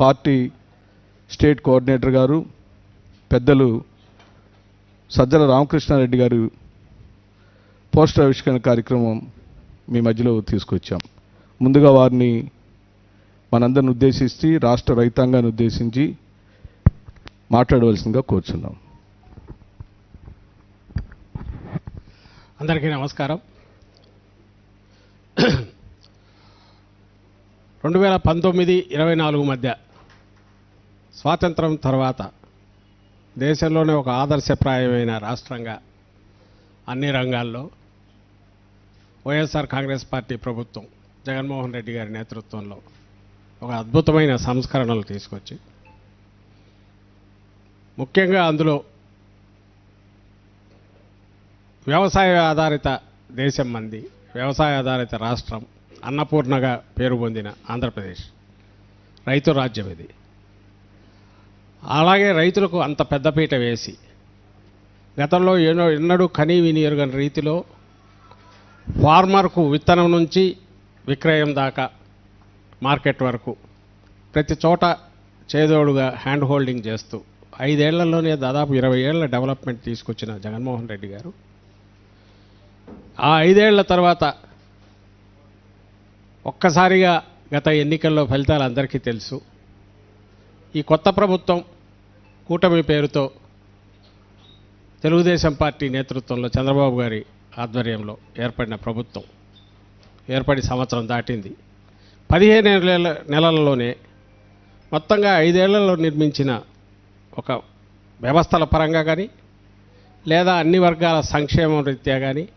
Party state coordinator గారు పెద్దలు సజ్జల రామకృష్ణారెడ్డి గారు పోస్టర్ ఆవిష్కరణ కార్యక్రమం మీ మధ్యలో తీసుకొచ్చాం. ముందుగా వారిని మనందరిని ఉద్దేశించి రాష్ట్ర రైతాంగాన్ని ఉద్దేశించి మాట్లాడవలసిందిగా కోరుచున్నాం. అందరికీ నమస్కారం. రెండు వేల పంతొమ్మిది ఇరవై నాలుగు మధ్య స్వాతంత్రం తర్వాత దేశంలోనే ఒక ఆదర్శప్రాయమైన రాష్ట్రంగా అన్ని రంగాల్లో వైఎస్ఆర్ కాంగ్రెస్ పార్టీ ప్రభుత్వం జగన్మోహన్ రెడ్డి గారి నేతృత్వంలో ఒక అద్భుతమైన సంస్కరణలు తీసుకొచ్చి ముఖ్యంగా అందులో వ్యవసాయ ఆధారిత దేశం మంది వ్యవసాయ ఆధారిత రాష్ట్రం అన్నపూర్ణగా పేరు పొందిన ఆంధ్రప్రదేశ్ రైతు రాజ్యం ఇది. అలాగే రైతులకు అంత పెద్దపీట వేసి గతంలో ఎన్నో ఎన్నడూ కనీ వినియోగని ఎరుగని రీతిలో ఫార్మర్కు విత్తనం నుంచి విక్రయం దాకా మార్కెట్ వరకు ప్రతి చోట చేదోడుగా హ్యాండ్ హోల్డింగ్ చేస్తూ ఐదేళ్ళలోనే దాదాపు ఇరవై ఏళ్ళ డెవలప్మెంట్ తీసుకొచ్చిన జగన్మోహన్ రెడ్డి గారు. ఆ ఐదేళ్ళ తర్వాత ఒక్కసారిగా గత ఎన్నికల్లో ఫలితాలు అందరికీ తెలుసు. ఈ కొత్త ప్రభుత్వం కూటమి పేరుతో తెలుగుదేశం పార్టీ నేతృత్వంలో చంద్రబాబు గారి ఆధ్వర్యంలో ఏర్పడిన ప్రభుత్వం ఏర్పడి సంవత్సరం దాటింది. పదిహేను నెలల నెలలలోనే మొత్తంగా ఐదేళ్ళలో నిర్మించిన ఒక వ్యవస్థల పరంగా కానీ లేదా అన్ని వర్గాల సంక్షేమం రీత్యా కానీ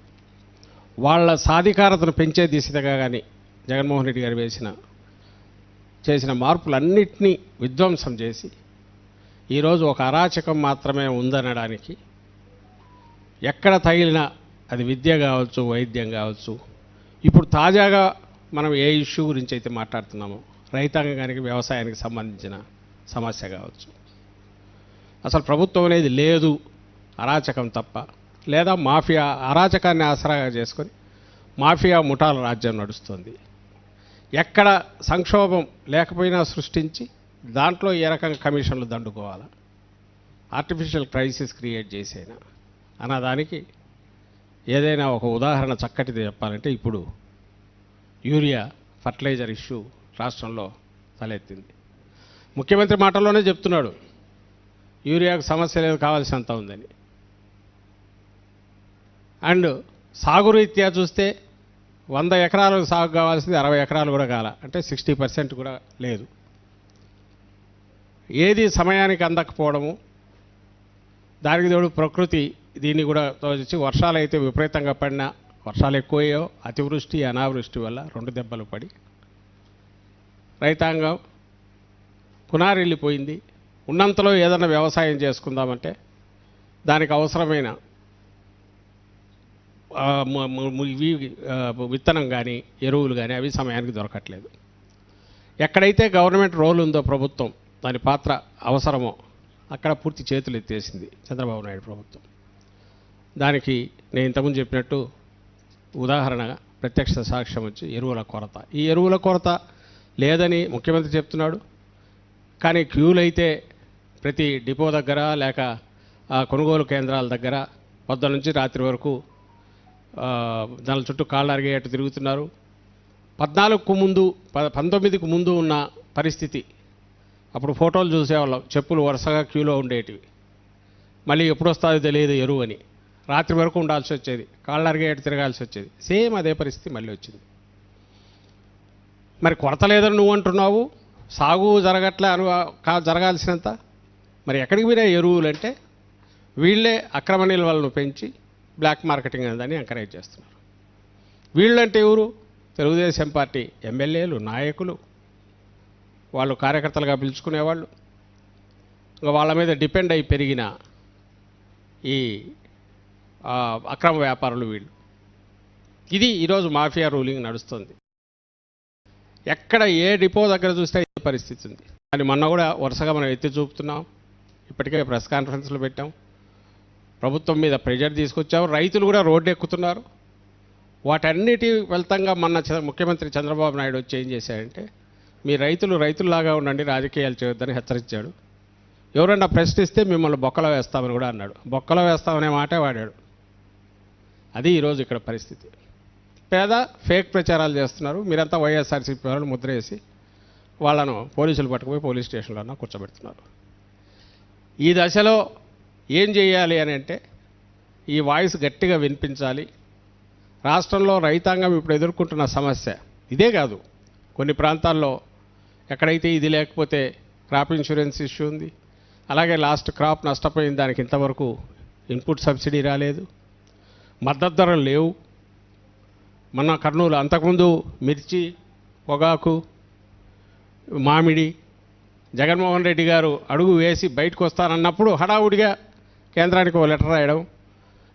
వాళ్ళ సాధికారతను పెంచే దిశగా కానీ జగన్మోహన్ రెడ్డి గారు వేసిన చేసిన మార్పులన్నింటినీ విధ్వంసం చేసి ఈరోజు ఒక అరాచకం మాత్రమే ఉందనడానికి ఎక్కడ తగిలినా అది విద్య కావచ్చు వైద్యం కావచ్చు. ఇప్పుడు తాజాగా మనం ఏ ఇష్యూ గురించి అయితే మాట్లాడుతున్నామో రైతాంగానికి వ్యవసాయానికి సంబంధించిన సమస్య కావచ్చు. అసలు ప్రభుత్వం అనేది లేదు అరాచకం తప్ప. లేదా మాఫియా అరాచకాన్ని ఆసరాగా చేసుకొని మాఫియా ముఠాల రాజ్యం నడుస్తుంది. ఎక్కడ సంక్షోభం లేకపోయినా సృష్టించి దాంట్లో ఏ రకంగా కమిషన్లు దండుకోవాలా? ఆర్టిఫిషియల్ క్రైసిస్ క్రియేట్ చేసేనా? అన్నదానికి ఏదైనా ఒక ఉదాహరణ చక్కటిది చెప్పాలంటే ఇప్పుడు యూరియా ఫర్టిలైజర్ ఇష్యూ రాష్ట్రంలో తలెత్తింది. ముఖ్యమంత్రి మాటల్లోనే చెప్తున్నాడు యూరియాకు సమస్య లేదు కావాల్సినంత ఉందని. అండ్ సాగురీత్యా చూస్తే వంద ఎకరాలకు సాగు కావాల్సింది అరవై ఎకరాలు కూడా కాల. అంటే సిక్స్టీ పర్సెంట్ కూడా లేదు. ఏది సమయానికి అందకపోవడము దానికి తోడు ప్రకృతి దీన్ని కూడా తోచి వర్షాలు అయితే విపరీతంగా పడినా వర్షాలు ఎక్కువయ్యో అతివృష్టి అనావృష్టి వల్ల రెండు దెబ్బలు పడి రైతాంగం కునారిల్లిపోయింది ఉన్నంతలో ఏదైనా వ్యవసాయం చేసుకుందామంటే దానికి అవసరమైన ఇవి విత్తనం కానీ ఎరువులు కానీ అవి సమయానికి దొరకట్లేదు. ఎక్కడైతే గవర్నమెంట్ రోల్ ఉందో ప్రభుత్వం దాని పాత్ర అవసరమో అక్కడ పూర్తి చేతులు ఎత్తేసింది చంద్రబాబు నాయుడు ప్రభుత్వం. దానికి నేను ఇంతకుముందు చెప్పినట్టు ఉదాహరణగా ప్రత్యక్ష సాక్ష్యం వచ్చి ఎరువుల కొరత. ఈ ఎరువుల కొరత లేదని ముఖ్యమంత్రి చెప్తున్నాడు. కానీ క్యూలు అయితే ప్రతి డిపో దగ్గర లేక కొనుగోలు కేంద్రాల దగ్గర పొద్దు నుంచి రాత్రి వరకు దాని చుట్టూ కాళ్ళు అటు తిరుగుతున్నారు. పద్నాలుగుకు ముందు పంతొమ్మిదికి ముందు ఉన్న పరిస్థితి. అప్పుడు ఫోటోలు చూసేవాళ్ళం. చెప్పులు వరుసగా క్యూలో ఉండేటివి. మళ్ళీ ఎప్పుడు తెలియదు ఎరువు అని. రాత్రి వరకు ఉండాల్సి వచ్చేది. కాళ్ళు అటు తిరగాల్సి వచ్చేది. సేమ్ అదే పరిస్థితి మళ్ళీ వచ్చింది. మరి కొరత లేదని నువ్వు అంటున్నావు? సాగు జరగట్లే అను కా జరగాల్సినంత? మరి ఎక్కడికి మీరే ఎరువులు అంటే వీళ్ళే అక్రమ నిల్వలను పెంచి బ్లాక్ మార్కెటింగ్ అని ఎంకరేజ్ చేస్తున్నారు. వీళ్ళంటే ఎవరు? తెలుగుదేశం పార్టీ ఎమ్మెల్యేలు నాయకులు. వాళ్ళు కార్యకర్తలుగా పిలుచుకునేవాళ్ళు. ఇంకా వాళ్ళ మీద డిపెండ్ అయి పెరిగిన ఈ అక్రమ వ్యాపారులు వీళ్ళు. ఇది ఈరోజు మాఫియా రూలింగ్ నడుస్తుంది. ఎక్కడ ఏ డిపో దగ్గర చూస్తే ఏ పరిస్థితి ఉంది. కానీ మొన్న కూడా వరుసగా మనం ఎత్తి చూపుతున్నాం. ఇప్పటికే ప్రెస్ కాన్ఫరెన్స్లు పెట్టాం. ప్రభుత్వం మీద ప్రెజర్ తీసుకొచ్చాము రైతులు కూడా రోడ్డు ఎక్కుతున్నారు. వాటన్నిటి ఫలితంగా మొన్న ముఖ్యమంత్రి చంద్రబాబు నాయుడు వచ్చి ఏం చేశాడంటే మీ రైతులు రైతుల్లాగా ఉండండి రాజకీయాలు చేయొద్దని హెచ్చరించాడు. ఎవరన్నా ప్రశ్నిస్తే మిమ్మల్ని బొక్కలో వేస్తామని కూడా అన్నాడు. బొక్కలో వేస్తామనే మాటే వాడాడు. అది ఈరోజు ఇక్కడ పరిస్థితి. పేద ఫేక్ ప్రచారాలు చేస్తున్నారు. మీరంతా వైఎస్ఆర్సీపీ వాళ్ళు ముద్ర వేసి వాళ్ళను పోలీసులు పట్టుకుపోయి పోలీస్ స్టేషన్లో కూర్చోబెడుతున్నారు. ఈ దశలో ఏం చేయాలి అని అంటే ఈ వాయిస్ గట్టిగా వినిపించాలి. రాష్ట్రంలో రైతాంగం ఇప్పుడు ఎదుర్కొంటున్న సమస్య ఇదే కాదు. కొన్ని ప్రాంతాల్లో ఎక్కడైతే ఇది లేకపోతే క్రాప్ ఇన్సూరెన్స్ ఇష్యూ ఉంది. అలాగే లాస్ట్ క్రాప్ నష్టపోయిన దానికి ఇంతవరకు ఇన్పుట్ సబ్సిడీ రాలేదు. మద్దతు ధరలు లేవు. మన కర్నూలు అంతకుముందు మిర్చి పొగాకు మామిడి జగన్మోహన్ రెడ్డి గారు అడుగు వేసి బయటకు వస్తానన్నప్పుడు హడావుడిగా కేంద్రానికి ఒక లెటర్ రాయడం.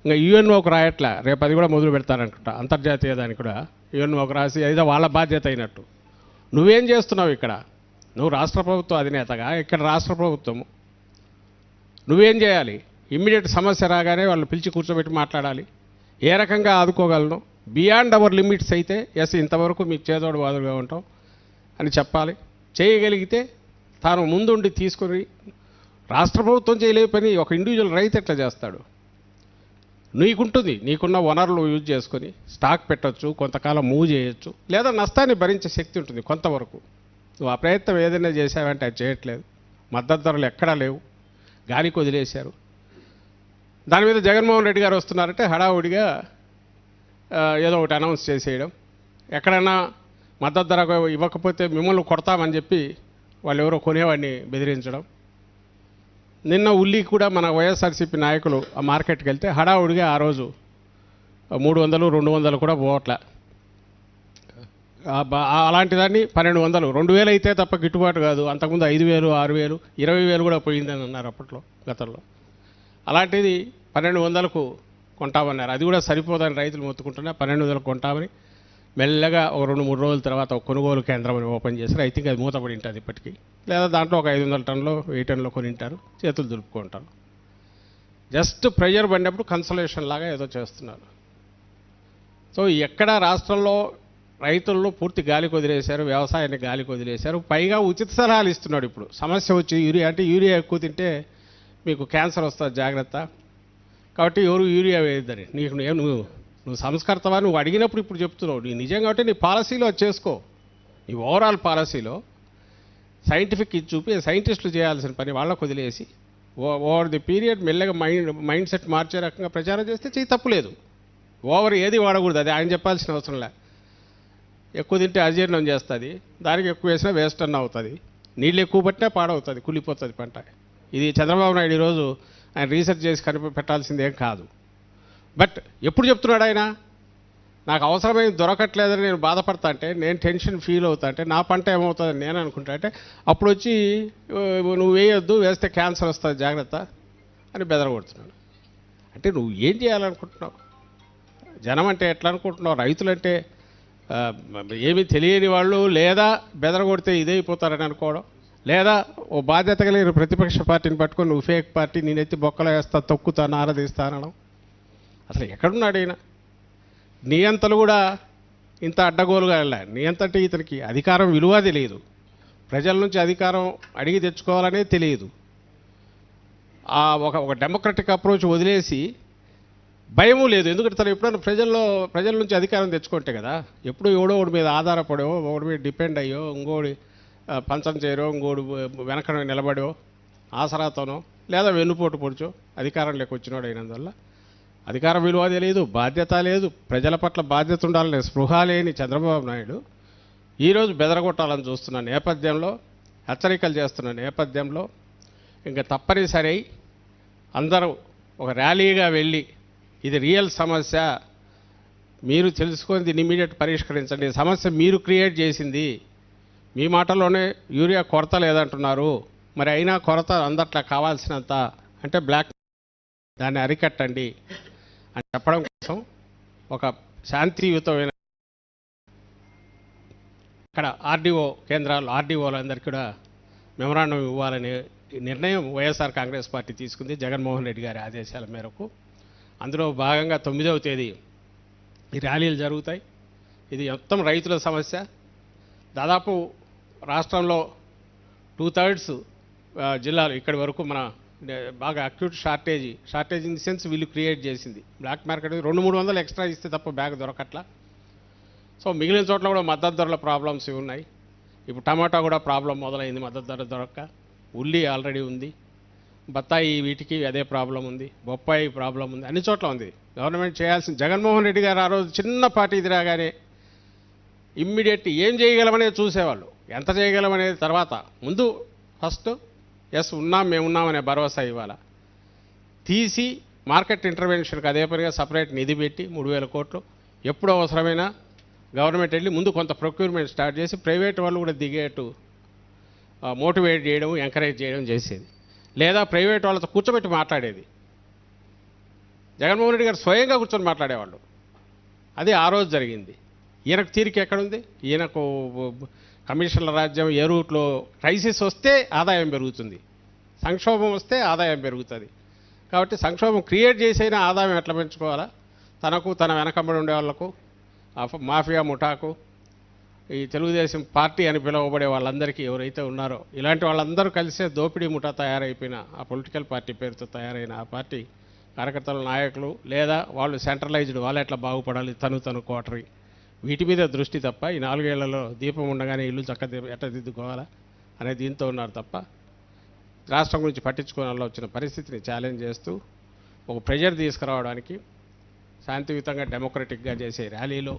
ఇంకా యుఎన్ఓకి రాయట్లా రేపు అది కూడా మొదలు పెడతారనుకుంటా అంతర్జాతీయ దానికి కూడా. యుఎన్ఓకి రాసి ఏదో వాళ్ళ బాధ్యత అయినట్టు. నువ్వేం చేస్తున్నావు ఇక్కడ? నువ్వు రాష్ట్ర ప్రభుత్వ అధినేతగా ఇక్కడ రాష్ట్ర ప్రభుత్వము. నువ్వేం చేయాలి? ఇమ్మీడియట్ సమస్య రాగానే వాళ్ళు పిలిచి కూర్చోబెట్టి మాట్లాడాలి. ఏ రకంగా ఆదుకోగలను? బియాండ్ అవర్ లిమిట్స్ అయితే ఎస్ ఇంతవరకు మీకు చేదోడు వాదులుగా ఉంటాం అని చెప్పాలి. చేయగలిగితే తాను ముందుండి తీసుకొని రాష్ట్ర ప్రభుత్వం చేయలేని పని ఒక ఇండివిజువల్ రైతు ఎట్లా చేస్తాడు? నీకుంటుంది నీకున్న వనరులు యూజ్ చేసుకొని స్టాక్ పెట్టొచ్చు కొంతకాలం మూవ్ చేయొచ్చు లేదా నష్టాన్ని భరించే శక్తి ఉంటుంది కొంతవరకు. నువ్వు ఆ ప్రయత్నం ఏదైనా చేసావంటే అది చేయట్లేదు. మద్దతు ధరలు ఎక్కడా లేవు. గాలికి వదిలేశారు. దాని మీద జగన్మోహన్ రెడ్డి గారు వస్తున్నారంటే హడావుడిగా ఏదో ఒకటి అనౌన్స్ చేసేయడం. ఎక్కడైనా మద్దతు ధర ఇవ్వకపోతే మిమ్మల్ని కొడతామని చెప్పి వాళ్ళు ఎవరో కొనేవాడిని బెదిరించడం. నిన్న ఉల్లి కూడా మన వైఎస్ఆర్సీపీ నాయకులు ఆ మార్కెట్కి వెళ్తే హడావుడిగా ఆ రోజు మూడు వందలు రెండు వందలు కూడా పోవట్లే. అలాంటి దాన్ని పన్నెండు వందలు రెండు వేలు అయితే తప్ప గిట్టుబాటు కాదు. అంతకుముందు ఐదు వేలు ఆరు వేలు ఇరవై వేలు కూడా పోయిందని అన్నారు అప్పట్లో గతంలో. అలాంటిది పన్నెండు వందలకు కొంటామన్నారు. అది కూడా సరిపోదని రైతులు మొత్తుకుంటున్నా పన్నెండు వందలకు కొంటామని మెల్లగా ఒక రెండు మూడు రోజుల తర్వాత ఒక కొనుగోలు కేంద్రం అని ఓపెన్ చేశారు. ఐ థింక్ అది మూతపడి ఉంటుంది ఇప్పటికీ. లేదా దాంట్లో ఒక ఐదు వందల టన్నులు వెయ్యి టన్నులు కొనింటారు చేతులు దులుపుకుంటారు జస్ట్ ప్రెషర్ పడినప్పుడు కన్సలేషన్ లాగా ఏదో చేస్తున్నారు. సో ఎక్కడ రాష్ట్రంలో రైతులను పూర్తి గాలికి వదిలేశారు వ్యవసాయాన్ని గాలికి వదిలేశారు పైగా ఉచిత సలహాలు ఇస్తున్నాడు ఇప్పుడు. సమస్య వచ్చి యూరియా అంటే యూరియా ఎక్కువ తింటే మీకు క్యాన్సర్ వస్తుంది జాగ్రత్త. కాబట్టి ఎవరు యూరియా వేయద్దని. నీకు నువ్వు నువ్వు సంస్కర్తవా నువ్వు అడిగినప్పుడు ఇప్పుడు చెప్తున్నావు. నీ నిజం కాబట్టి నీ పాలసీలో అది చేసుకో. నీ ఓవరాల్ పాలసీలో సైంటిఫిక్ ఇది చూపి సైంటిస్టులు చేయాల్సిన పని వాళ్ళకు వదిలేసి ఓ- ఓవర్ ది పీరియడ్ మెల్లగా మైండ్ మైండ్ సెట్ మార్చే రకంగా ప్రచారం చేస్తే చేయి తప్పులేదు ఓవర్ ఏది వాడకూడదు అది ఆయన చెప్పాల్సిన అవసరం లే. ఎక్కువ తింటే అజీర్ణం చేస్తుంది దానికి ఎక్కువ వేసినా వేస్ట్ అన్న అవుతుంది. నీళ్ళు ఎక్కువ పట్టినా పాడవుతుంది కుళ్ళిపోతుంది పంట. ఇది చంద్రబాబు నాయుడు ఈరోజు ఆయన రీసెర్చ్ చేసి కనిపెట్టాల్సిందేం కాదు. బట్ ఎప్పుడు చెప్తున్నాడు ఆయన? నాకు అవసరమైన దొరకట్లేదని నేను బాధపడతా అంటే నేను టెన్షన్ ఫీల్ అవుతా అంటే నా పంట ఏమవుతుందని నేను అనుకుంటా అంటే అప్పుడు వచ్చి నువ్వు వేయొద్దు వేస్తే క్యాన్సర్ వస్తుంది జాగ్రత్త అని బెదరగొడుతున్నాడు. అంటే నువ్వు ఏం చేయాలనుకుంటున్నావు? జనం అంటే ఎట్లా అనుకుంటున్నావు రైతులంటే ఆ, ఏమీ తెలియని వాళ్ళు లేదా బెదరగొడితే ఇదైపోతారని అనుకోవడం లేదా ఓ బాధ్యత కలిగిన ప్రతిపక్ష పార్టీని పట్టుకొని నువ్వు ఫేక్ పార్టీ నేనెత్తి బొక్కలు వేస్తా తొక్కుతా నారదీస్తా అసలు ఎక్కడున్నాడు ఈయన నియంతలు కూడా ఇంత అడ్డగోలుగా వెళ్ళా అంతటి ఇతనికి అధికారం విలువ తెలియదు. ప్రజల నుంచి అధికారం అడిగి తెచ్చుకోవాలనే తెలియదు. ఆ ఒక ఒక డెమోక్రటిక్ అప్రోచ్ వదిలేసి భయము లేదు. ఎందుకంటే తను ఎప్పుడైనా ప్రజల్లో ప్రజల నుంచి అధికారం తెచ్చుకుంటే కదా ఎప్పుడు ఎవడో ఒకటి మీద ఆధారపడో ఒకటి మీద డిపెండ్ అయ్యో ఇంకోటి పంచం చేయరో ఇంకోటి వెనక నిలబడో ఆసరాతోనో లేదా వెన్నుపోటు పొడిచో అధికారం లేక వచ్చినాడు అయినందువల్ల అధికారం విలువ తెలియదు బాధ్యత లేదు ప్రజల పట్ల బాధ్యత ఉండాలనే స్పృహ లేని చంద్రబాబు నాయుడు ఈరోజు బెదరగొట్టాలని చూస్తున్న నేపథ్యంలో హెచ్చరికలు చేస్తున్న నేపథ్యంలో ఇంకా తప్పనిసరి అందరూ ఒక ర్యాలీగా వెళ్ళి ఇది రియల్ సమస్య మీరు తెలుసుకొని దీన్ని ఇమీడియట్ పరిష్కరించండి. సమస్య మీరు క్రియేట్ చేసింది మీ మాటలోనే యూరియా కొరత లేదంటున్నారు. మరి అయినా కొరత అందట్లా కావాల్సినంత అంటే బ్లాక్ దాన్ని అరికట్టండి. అని చెప్పడం కోసం ఒక శాంతియుతమైన అక్కడ ఆర్డీఓ కేంద్రాలు ఆర్డీఓలందరికీ కూడా మెమరాండం ఇవ్వాలనే నిర్ణయం వైఎస్ఆర్ కాంగ్రెస్ పార్టీ తీసుకుంది జగన్మోహన్ రెడ్డి గారి ఆదేశాల మేరకు. అందులో భాగంగా తొమ్మిదవ తేదీ ఈ ర్యాలీలు జరుగుతాయి. ఇది మొత్తం రైతుల సమస్య. దాదాపు రాష్ట్రంలో టూ థర్డ్స్ జిల్లాలు ఇక్కడి వరకు మన బాగా acute shortage shortage in the sense వీళ్ళు క్రియేట్ చేసింది. బ్లాక్ మార్కెట్ రెండు మూడు వందలు ఎక్స్ట్రా ఇస్తే తప్ప బ్యాగ్ దొరకట్లా. సో మిగిలిన చోట్ల కూడా మద్దతు ధరల ప్రాబ్లమ్స్ ఉన్నాయి. ఇప్పుడు టమాటా కూడా ప్రాబ్లం మొదలైంది మద్దతు ధర దొరక్క. ఉల్లి ఆల్రెడీ ఉంది. బత్తాయి వీటికి అదే ప్రాబ్లం ఉంది. బొప్పాయి ప్రాబ్లం ఉంది. అన్ని చోట్ల ఉంది. గవర్నమెంట్ చేయాల్సిన జగన్మోహన్ రెడ్డి గారు ఆ రోజు చిన్న పార్టీ ఇది రాగానే ఇమ్మీడియట్ ఏం చేయగలమనేది చూసేవాళ్ళు. ఎంత చేయగలమనేది తర్వాత. ముందు ఫస్ట్ ఎస్ ఉన్నాం మేము ఉన్నామనే భరోసా ఇవ్వాలి? తీసి మార్కెట్ ఇంటర్వెన్షన్కి అదే పనిగా సపరేట్ నిధి పెట్టి మూడు వేల కోట్లు ఎప్పుడు అవసరమైనా గవర్నమెంట్ వెళ్ళి ముందు కొంత ప్రొక్యూర్మెంట్ స్టార్ట్ చేసి ప్రైవేట్ వాళ్ళు కూడా దిగేట్టు మోటివేట్ చేయడం ఎంకరేజ్ చేయడం చేసేది. లేదా ప్రైవేట్ వాళ్ళతో కూర్చోబెట్టి మాట్లాడేది. జగన్మోహన్ రెడ్డి గారు స్వయంగా కూర్చొని మాట్లాడేవాళ్ళు. అది ఆ రోజు జరిగింది. ఈయనకు తీరిక ఎక్కడుంది? ఈయనకు కమిషన్ల రాజ్యం ఏ రూట్లో క్రైసిస్ వస్తే ఆదాయం పెరుగుతుంది. సంక్షోభం వస్తే ఆదాయం పెరుగుతుంది. కాబట్టి సంక్షోభం క్రియేట్ చేసిన ఆదాయం ఎట్లా పెంచుకోవాలా? తనకు తన వెనకబడి ఉండే వాళ్ళకు ఆ ఫ- మాఫియా ముఠాకు ఈ తెలుగుదేశం పార్టీ అని పిలువబడే వాళ్ళందరికీ ఎవరైతే ఉన్నారో ఇలాంటి వాళ్ళందరూ కలిసే దోపిడీ ముఠా తయారైపోయిన ఆ పొలిటికల్ పార్టీ పేరుతో తయారైన ఆ పార్టీ కార్యకర్తల నాయకులు లేదా వాళ్ళు సెంట్రలైజ్డ్ వాళ్ళు ఎట్లా బాగుపడాలి? తను తను కోటరీ వీటి మీద దృష్టి తప్ప ఈ నాలుగేళ్ళలో దీపం ఉండగానే ఇల్లు చక్క ఎట్టదిద్దుకోవాలా అనే దీంతో ఉన్నారు తప్ప రాష్ట్రం గురించి పట్టించుకోవాలో వచ్చిన పరిస్థితిని ఛాలెంజ్ చేస్తూ ఒక ప్రెజర్ తీసుకురావడానికి శాంతియుతంగా డెమోక్రటిక్గా చేసే ర్యాలీలో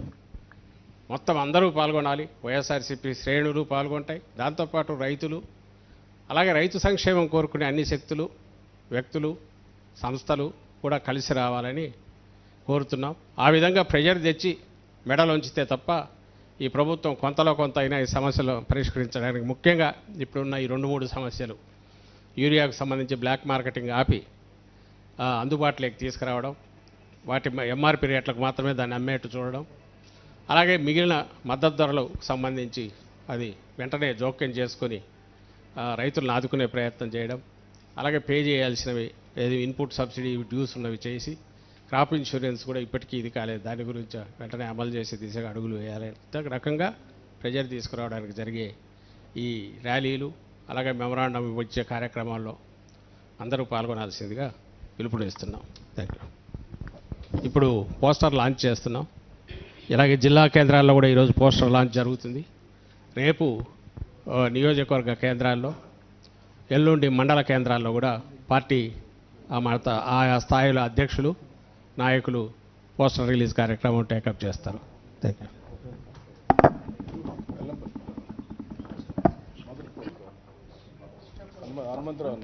మొత్తం అందరూ పాల్గొనాలి. వైఎస్ఆర్సీపీ శ్రేణులు పాల్గొంటాయి. దాంతోపాటు రైతులు అలాగే రైతు సంక్షేమం కోరుకునే అన్ని శక్తులు వ్యక్తులు సంస్థలు కూడా కలిసి రావాలని కోరుతున్నాం. ఆ విధంగా ప్రెజర్ తెచ్చి మెడలోంచితే తప్ప ఈ ప్రభుత్వం కొంతలో కొంత అయినా ఈ సమస్యలు పరిష్కరించడానికి ముఖ్యంగా ఇప్పుడున్న ఈ రెండు మూడు సమస్యలు యూరియాకు సంబంధించి బ్లాక్ మార్కెటింగ్ ఆపి అందుబాటులోకి తీసుకురావడం వాటి ఎంఆర్పి రేట్లకు మాత్రమే దాన్ని అమ్మేట్టు చూడడం అలాగే మిగిలిన మద్దతు ధరలకు సంబంధించి అది వెంటనే జోక్యం చేసుకొని రైతులను ఆదుకునే ప్రయత్నం చేయడం అలాగే పే చేయాల్సినవి ఏది ఇన్పుట్ సబ్సిడీ డ్యూస్ ఉన్నవి చేసి క్రాప్ ఇన్సూరెన్స్ కూడా ఇప్పటికీ ఇది కాలేదు. దాని గురించి వెంటనే అమలు చేసే దిశగా అడుగులు వేయాలి. రకంగా ప్రెజర్ తీసుకురావడానికి జరిగే ఈ ర్యాలీలు అలాగే మెమరాండం ఇచ్చే కార్యక్రమాల్లో అందరూ పాల్గొనాల్సిందిగా పిలుపునిస్తున్నాం. థ్యాంక్ యూ ఇప్పుడు పోస్టర్ లాంచ్ చేస్తున్నాం. ఇలాగే జిల్లా కేంద్రాల్లో కూడా ఈరోజు పోస్టర్ లాంచ్ జరుగుతుంది. రేపు నియోజకవర్గ కేంద్రాల్లో ఎల్లుండి మండల కేంద్రాల్లో కూడా పార్టీ ఆ మత ఆయా స్థాయిల అధ్యక్షులు నాయకులు పోస్టర్ రిలీజ్ కార్యక్రమం టేకప్ చేస్తారు. Thank you Hanumantha Rao